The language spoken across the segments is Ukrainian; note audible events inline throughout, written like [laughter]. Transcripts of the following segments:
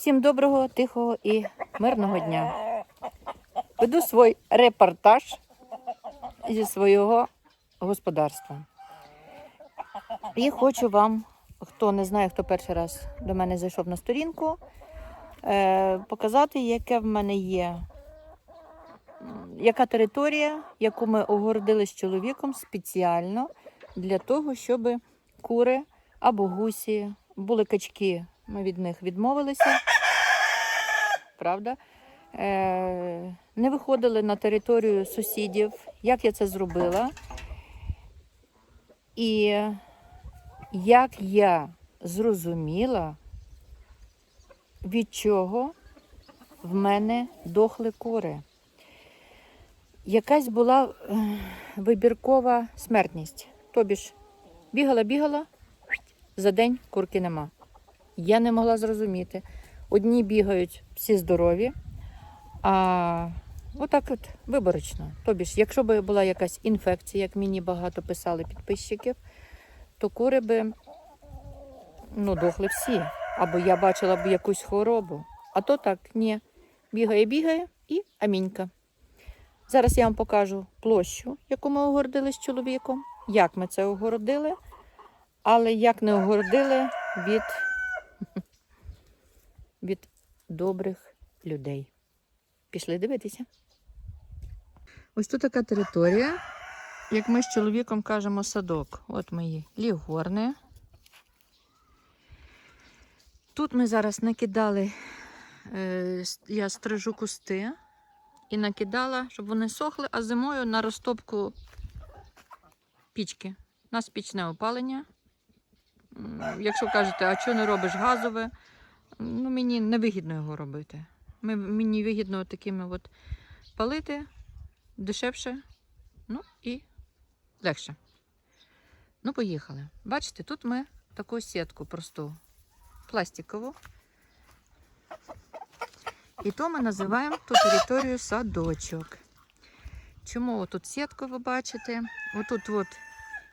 Всім доброго, тихого і мирного дня. Веду свій репортаж зі свого господарства. І хочу вам, хто не знає, хто перший раз до мене зайшов на сторінку, е, показати, яке в мене є, яка територія, яку ми огородили з чоловіком спеціально для того, щоб кури або гусі, були качки, ми від них відмовилися. Правда? Е, не виходили на територію сусідів. Як я це зробила? І як я зрозуміла, від чого в мене дохли кури. Якась була е, вибіркова смертність. Тобі ж бігала, бігала, за день курки нема. Я не могла зрозуміти. Одні бігають всі здорові, а отак от виборочно. Тобі ж, якщо б була якась інфекція, як мені багато писали підписчиків, то кури би ну, дохли всі. Або я бачила б якусь хворобу. А то так, ні. Бігає, бігає і амінька. Зараз я вам покажу площу, яку ми огородили з чоловіком, як ми це огородили, але як не огородили від, [laughs] від добрих людей. Пішли дивитися. Ось тут така територія, як ми з чоловіком кажемо, садок. От мої лігорни. Тут ми зараз накидали, е, я стрижу кусти і накидала, щоб вони сохли, а зимою на розтопку пічки. У нас пічне опалення. Якщо кажете, а чого не робиш газове, ну мені невигідно його робити. Мені вигідно такими от палити дешевше, ну і легше. Ну, поїхали. Бачите, тут ми таку сітку просту, пластикову. І то ми називаємо ту територію садочок. Чому тут сітку ви бачите? Отут от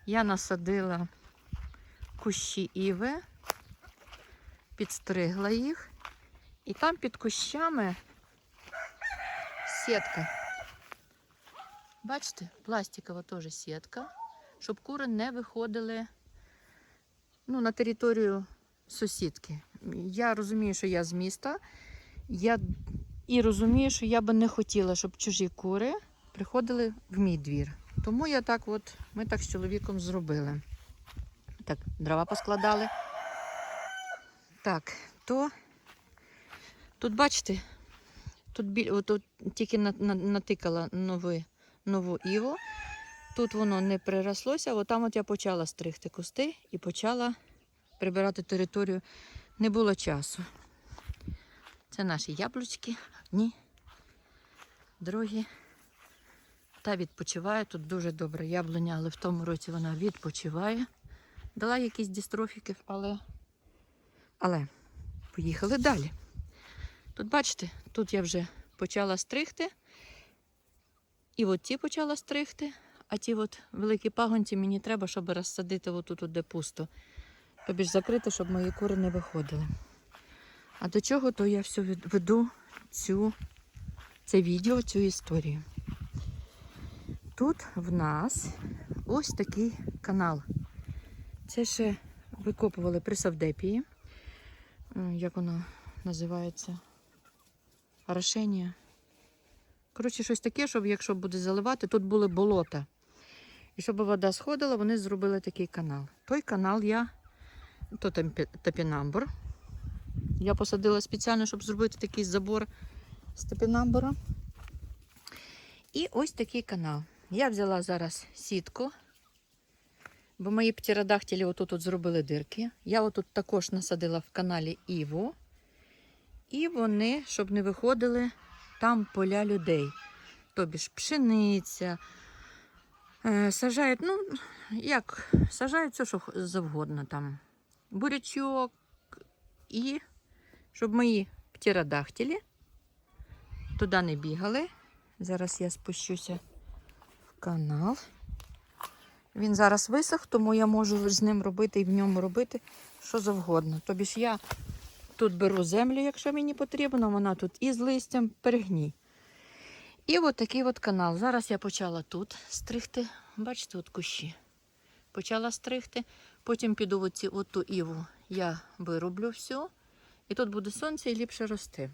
я насадила кущі іви, підстригла їх. І там під кущами сітка. Бачите, пластикова теж сітка, щоб кури не виходили ну, на територію сусідки. Я розумію, що я з міста. Я і розумію, що я би не хотіла, щоб чужі кури приходили в мій двір. Тому я так от, ми так з чоловіком зробили. Так, дрова поскладали. Так, то тут бачите, тут, біль, от, тільки на, на, натикала нови, нову іву. Тут воно не прирослося, от там от я почала стригти кусти і почала прибирати територію. Не було часу. Це наші яблучки, одні, другі. Та відпочиває. Тут дуже добра яблуня, але в тому році вона відпочиває. Дала якісь дистрофіків, але. Але поїхали далі. Тут, бачите, тут я вже почала стригти. І от ті почала стригти, а ті от великі пагонці мені треба, щоб розсадити отут, де пусто. Тобі ж закрити, щоб мої кури не виходили. А до чого то я все веду цю, це відео, цю історію. Тут в нас ось такий канал. Це ще викопували при Савдепії. Е, Як воно називається? Орошення. Коротше, щось таке, щоб якщо буде заливати, тут були болота. І щоб вода сходила, вони зробили такий канал. Той канал я, то там топінамбур. Я посадила спеціально, щоб зробити такий забор з топінамбура. І ось такий канал. Я взяла зараз сітку, бо мої птеродактилі отут от зробили дирки. Я отут також насадила в каналі Іву. І вони, щоб не виходили, там поля людей. Тобі ж пшениця. Е, сажають, ну, як, сажають все, що завгодно там. Бурячок і щоб мої птеродактилі туди не бігали. Зараз я спущуся в канал. Він зараз висох, тому я можу з ним робити і в ньому робити що завгодно. Тобі ж я Тут беру землю, якщо мені потрібно, вона тут із листям перегній. І от такий от канал. Зараз я почала тут стригти. Бачите, от кущі. Почала стригти. Потім піду в от ту іву. Я вироблю всю. І тут буде сонце і ліпше рости.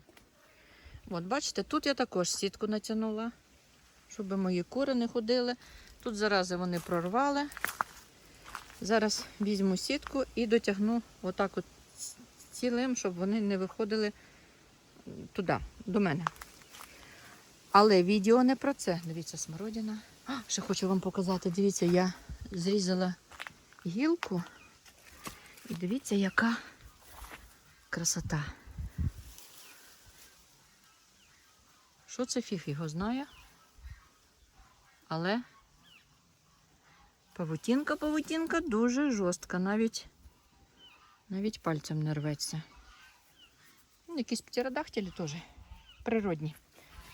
От, бачите, тут я також сітку натягнула, щоб мої кури не ходили. Тут зарази вони прорвали. Зараз візьму сітку і дотягну отак от цілим, щоб вони не виходили туди, до мене. Але відео не про це. Дивіться, смородина. А, ще хочу вам показати. Дивіться, я зрізала гілку. І дивіться, яка красота. Що це фіг його знає? Але павутінка, павутінка дуже жорстка, навіть, навіть пальцем не рветься. Ну, Якісь птеродактилі теж природні.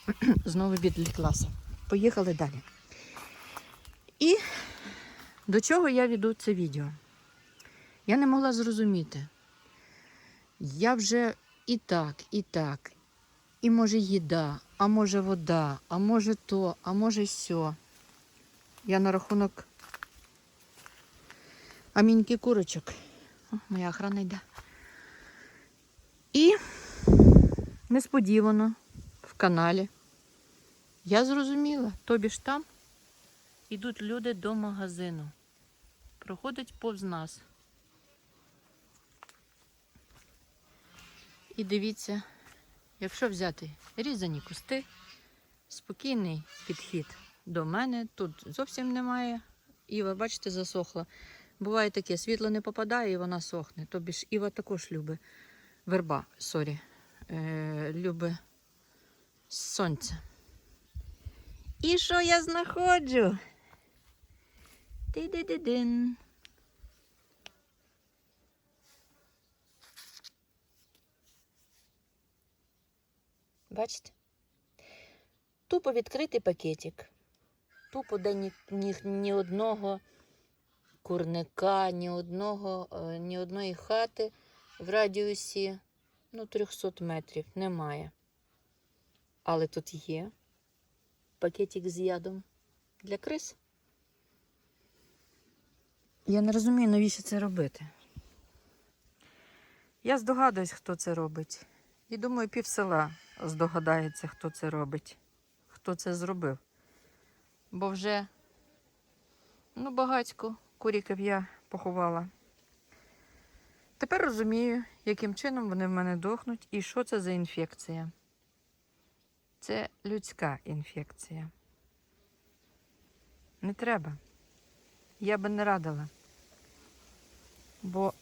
[clears throat] Знову відліклася. Поїхали далі. І до чого я веду це відео? Я не могла зрозуміти. Я вже і так, і так, і може їда, а може вода, а може то, а може сьо. Я на рахунок аміньки курочок. О, моя охрана йде. І несподівано в каналі я зрозуміла, тобі ж там ідуть люди до магазину. Проходять повз нас. І дивіться, якщо взяти різані кусти, спокійний підхід до мене. Тут зовсім немає. Іва, бачите, засохла. Буває таке, світло не попадає і вона сохне. Тобі ж Іва також любить верба, сорі, е, любить сонце. І що я знаходжу? Ти-ди-ди-дин. Бачите? Тупо відкритий пакетик. Тупо де ні, ні, ні одного курника, ні одного, е, ні одної хати в радіусі ну, 300 метрів немає. Але тут є пакетик з ядом для крис. Я не розумію, навіщо це робити. Я здогадуюсь, хто це робить. І думаю, пів села здогадається, хто це робить, хто це зробив. Бо вже ну, багатько куріків я поховала. Тепер розумію, яким чином вони в мене дохнуть і що це за інфекція. Це людська інфекція. Не треба. Я би не радила. Бо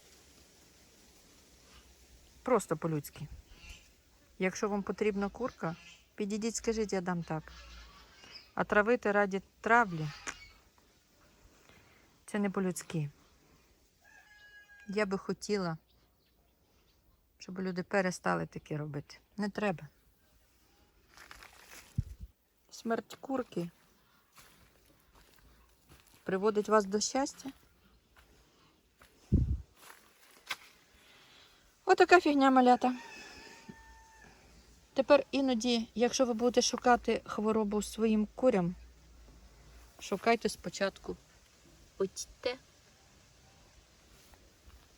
просто по-людськи. Якщо вам потрібна курка, підійдіть, скажіть, я дам так. А травити раді травлі це не по-людськи. Я би хотіла, щоб люди перестали таке робити. Не треба. Смерть курки приводить вас до щастя. Отака фігня малята. Тепер іноді, якщо ви будете шукати хворобу своїм курям, шукайте спочатку ось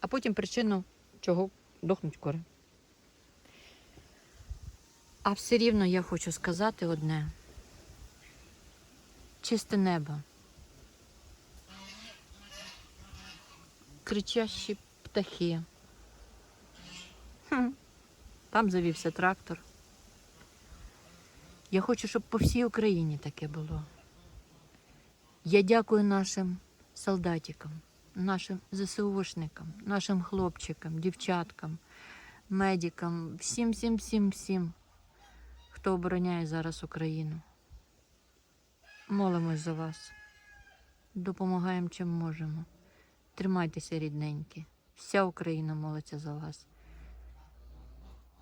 а потім причину, чого дохнуть кури. А все рівно я хочу сказати одне: чисте небо, кричащі птахи. Хм. Там завівся трактор. Я хочу, щоб по всій Україні таке було. Я дякую нашим солдатикам, нашим ЗСУшникам, нашим хлопчикам, дівчаткам, медикам, всім, всім, всім, всім, хто обороняє зараз Україну. Молимось за вас. Допомагаємо чим можемо. Тримайтеся, рідненькі. Вся Україна молиться за вас.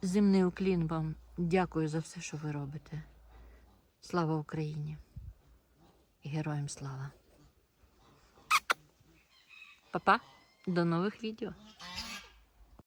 Земний уклін вам. Дякую за все, що ви робите. Слава Україні! Героям слава! Па-па! До нових відео!